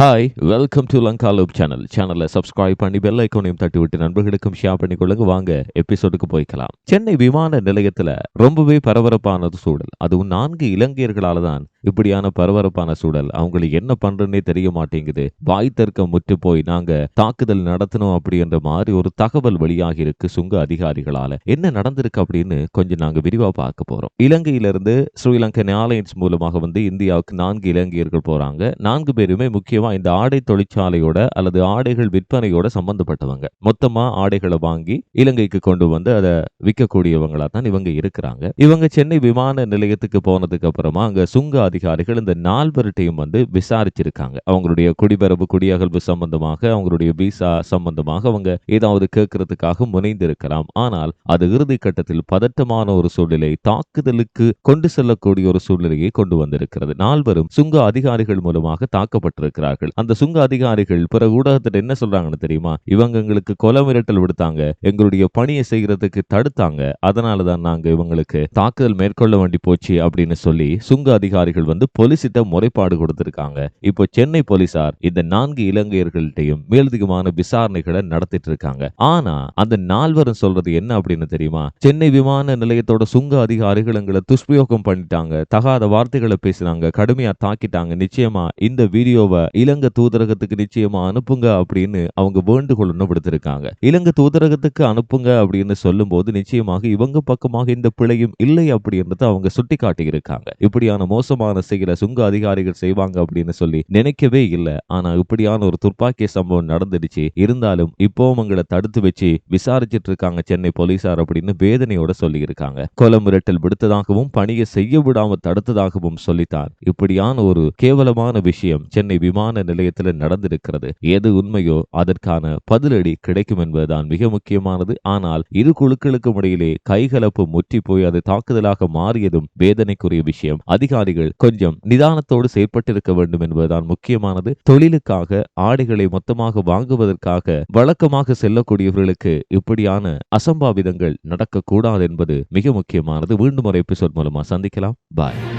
Hi welcome to Lanka loop channel சேனலை subscribe பண்ணி bell ஐக்கோனையும் தட்டி விட்டு நண்பர்களுக்கும் ஷேர் பண்ணி கொள்ளுங்க வாங்க எபிசோடுக்கு போய்க்கலாம். சென்னை விமான நிலையத்தில் ரொம்பவே பரபரப்பானது சூழல். அதுவும் நான்கு இலங்கையர்களால தான் இப்படியான பரபரப்பான சூழல். அவங்களுக்கு என்ன பண்றதுன்னே தெரிய மாட்டேங்குது வாய் தர்க்கம் முற்று போய் நாங்க தாக்குதல் நடத்தணும் அப்படின்ற மாதிரி ஒரு தகவல் வெளியாகி இருக்கு சுங்க அதிகாரிகளால. என்ன நடந்திருக்கு அப்படின்னு கொஞ்சம் நாங்க விரிவா பார்க்க போறோம். இலங்கையிலிருந்து ஸ்ரீலங்கன் ஏர்லைன்ஸ் மூலமாக வந்து இந்தியாவுக்கு நான்கு இலங்கையர்கள் போறாங்க. நான்கு பேருமே முக்கியமா இந்த ஆடை தொழிற்சாலையோட அல்லது ஆடைகள் விற்பனையோட சம்பந்தப்பட்டவங்க. மொத்தமா ஆடைகளை வாங்கி இலங்கைக்கு கொண்டு வந்து அதை விற்கக்கூடியவங்களா தான் இவங்க இருக்கிறாங்க. இவங்க சென்னை விமான நிலையத்துக்கு போனதுக்கு அப்புறமா அங்க சுங்க அதிகாரிகள் இந்த நால்வர்கிட்டையும் வந்து விசாரிச்சிருக்காங்க. அவங்களுடைய குடிபரப்பு குடியகல்வு சம்பந்தமாக அவங்களுடைய விசா சம்பந்தமாக அவங்க ஏதாவது கேட்கறதுக்காக முனைந்திருக்கலாம். ஆனால் அது இறுதி கட்டத்தில் பதட்டமான ஒரு சூழ்நிலை தாக்குதலுக்கு கொண்டு செல்லக்கூடிய ஒரு சூழ்நிலையை கொண்டு வந்திருக்கிறது. நால்வரும் சுங்க அதிகாரிகள் மூலமாக தாக்கப்பட்டிருக்கிறார்கள். அந்த சுங்க அதிகாரிகள் பிற ஊடகத்தில் என்ன சொல்றாங்கன்னு தெரியுமா? இவங்க எங்களுக்கு கொலை மிரட்டல் விடுத்தாங்க எங்களுடைய பணியை செய்யறதுக்கு தடுத்தாங்க அதனாலதான் நாங்க இவங்களுக்கு தாக்குதல் மேற்கொள்ள வேண்டி போச்சு அப்படின்னு சொல்லி சுங்க அதிகாரிகள் வந்து போலீசிட்ட முறைப்பாடு கொடுத்திருக்காங்க. இப்போ சென்னை போலீசார் இந்த நான்கு இலங்கையர்கள்ட்டையும் மேலதிகமான விசாரணைகளை நடத்திட்டு இருக்காங்க ஆனா அந்த நால்வரும் சொல்றது என்ன அப்படின்னு தெரியுமா? சென்னை விமான நிலையத்தோட சுங்க அதிகாரிகள் எங்களை துஷ்பிரயோகம் பண்ணிட்டாங்க. தகாத வார்த்தைகளை பேசினாங்க. கடுமையா தாக்கிட்டாங்க. நிச்சயமா இந்த வீடியோவை இலங்கை தூதரகத்துக்கு நிச்சயமா அனுப்புங்க அப்படின்னு அவங்க வேண்டுகோள் ஒண்ணு விடுத்திருக்காங்க இலங்கை தூதரகத்துக்கு அனுப்புங்க அப்படின்னு சொல்லும்போது நிச்சயமாக இவங்க பக்கமாக இந்த பிழையும் இல்லை அப்படின்றத அவங்க சுட்டி காட்டியிருக்காங்க இப்படியான மோசமான செயலை சுங்க அதிகாரிகள் செய்வாங்க அப்படின்னு சொல்லி நினைக்கவே இல்லை. ஆனா இப்படியான ஒரு துப்பாக்கி சம்பவம் நடந்துடுச்சு. இருந்தாலும் இப்போவும் எங்களை தடுத்து வச்சு விசாரிச்சிட்டு இருக்காங்க சென்னை போலீசார் அப்படின்னு வேதனையோட சொல்லி இருக்காங்க கொலை மிரட்டல் விடுத்ததாகவும் பணியை செய்ய விடாம தடுத்ததாகவும் சொல்லித்தான். இப்படியான ஒரு கேவலமான விஷயம் சென்னை விமான நிலையத்தில் நடந்திருக்கிறது. எது உண்மையோ அதற்கான பதிலடி கிடைக்கும் என்பதுதான் மிக முக்கியமானது. ஆனால் இரு குழுக்களுக்கும் இடையிலே கைகலப்பு முற்றி போய் அது தாக்குதலாக மாறியதும் வேதனைக்குரிய விஷயம். அதிகாரிகள் கொஞ்சம் நிதானத்தோடு செயற்பட்டிருக்க வேண்டும் என்பதுதான் முக்கியமானது. தொழிலுக்காக ஆடைகளை மொத்தமாக வாங்குவதற்காக வழக்கமாக செல்லக்கூடியவர்களுக்கு இப்படியான அசம்பாவிதங்கள் நடக்கக்கூடாது என்பது மிக முக்கியமானது. மீண்டும் ஒரு எபிசோட் மூலமா சந்திக்கலாம். பாய்.